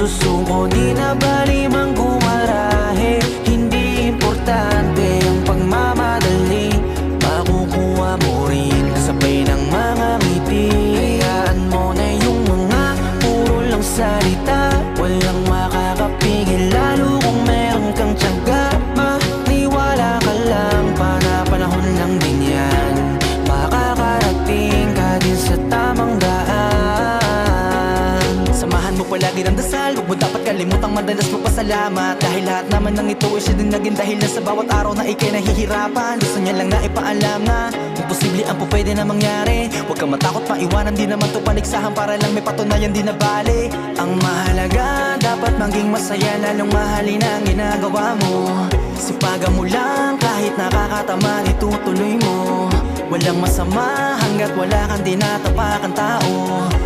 susuko Di na bali mang gumarahe? Hindi importante ang pagmamadali. Makukuha mo rin kasabay ng mga ngiti. Hayaan mo na yung mga puro lang salita mo palagi ng dasal Huwag mo dapat kalimutang madalas magpasalamat. Dahil lahat naman ng ito ay siya din naging dahilan Sa bawat araw na ikay nahihirapan. Gusto niya lang na ipaalam na Imposible ang po pwede na mangyari. Huwag kang matakot paiwanan Di naman to paligsahan. Para lang may patunayan di na Ang mahalaga Dapat maging masaya Lalong mahalin ang ginagawa mo. Sipagan mo lang Kahit nakakatamad Itutuloy mo. Walang masama Hanggat wala kang dinatapakan tao